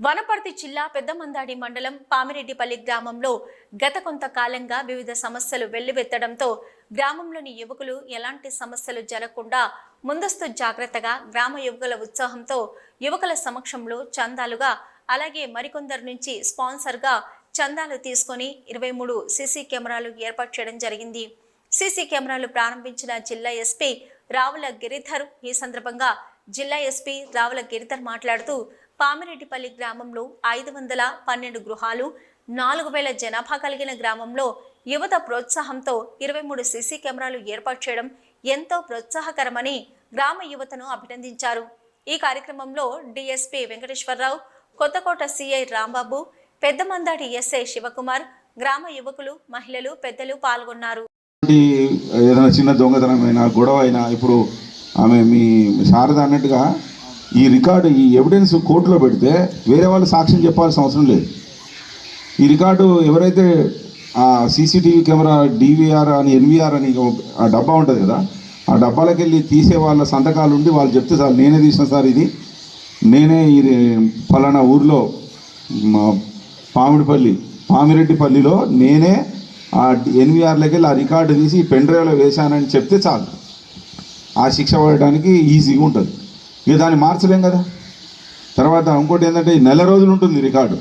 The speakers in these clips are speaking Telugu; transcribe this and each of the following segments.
వనపర్తి జిల్లా పెద్దమందాడి మండలం పామిరెడ్డిపల్లి గ్రామంలో గత కొంతకాలంగా వివిధ సమస్యలు వెల్లువెత్తడంతో గ్రామంలోని యువకులు ఎలాంటి సమస్యలు జరగకుండా ముందస్తు జాగ్రత్తగా గ్రామ యువకుల ఉత్సాహంతో యువకుల సమక్షంలో చందాలుగా అలాగే మరికొందరు నుంచి స్పాన్సర్గా చందాలు తీసుకొని ఇరవై మూడు సీసీ కెమెరాలు ఏర్పాటు చేయడం జరిగింది. సీసీ కెమెరాలు ప్రారంభించిన జిల్లా ఎస్పీ రావుల గిరిధర్ ఈ సందర్భంగా జిల్లా ఎస్పీ రావుల గిరిధర్ మాట్లాడుతూ పామిరెడ్డిపల్లి గ్రామంలో ఐదు వందల పన్నెండు గృహాలు నాలుగు వేల జనాభా కలిగిన గ్రామంలో యువత ప్రోత్సాహంతో ఇరవై మూడు సీసీ కెమెరాలు ఏర్పాటు చేయడం ఎంతో ప్రోత్సాహకరమని గ్రామ యువతను అభినందించారు. ఈ కార్యక్రమంలో DSP Venkateswara Rao Kothakota CI Rambabu Peddamandadi SI Sivakumar గ్రామ యువకులు మహిళలు పెద్దలు పాల్గొన్నారు. ఏదైనా చిన్న దొంగతనమైనా గొడవ అయినా ఇప్పుడు ఆమె మీ శారద అన్నట్టుగా ఈ రికార్డు ఈ ఎవిడెన్స్ కోర్టులో పెడితే వేరే వాళ్ళు సాక్ష్యం చెప్పాల్సిన అవసరం లేదు. ఈ రికార్డు ఎవరైతే ఆ సీసీటీవీ కెమెరా డీవీఆర్ అని ఎన్వీఆర్ అని ఆ డబ్బా ఉంటుంది కదా ఆ డబ్బాలకు వెళ్ళి తీసే వాళ్ళ సంతకాలు ఉండి వాళ్ళు చెప్తే సార్ నేనే తీసిన సార్ ఇది. నేనే ఇది ఫలానా ఊర్లో మా పామిడిపల్లి పామిరెడ్డిపల్లిలో నేనే ఆ ఎన్వీఆర్లోకి వెళ్ళి ఆ రికార్డు తీసి పెన్ డ్రైవ్లో వేశానని చెప్తే చాలు. ఆ శిక్ష పడడానికి ఈజీగా ఉంటుంది. ఇక దాన్ని మార్చలేం కదా. తర్వాత ఇంకోటి ఏంటంటే నెల రోజులు ఉంటుంది రికార్డు.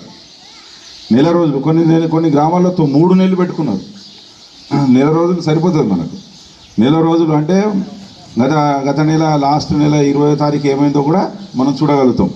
నెల రోజులు కొన్ని కొన్ని గ్రామాల్లో మూడు నెలలు పెట్టుకున్నారు. నెల రోజులు సరిపోతుంది మనకు. నెల రోజులు అంటే గత గత నెల లాస్ట్ నెల ఇరవై తారీఖు ఏమైందో కూడా మనం చూడగలుగుతాం.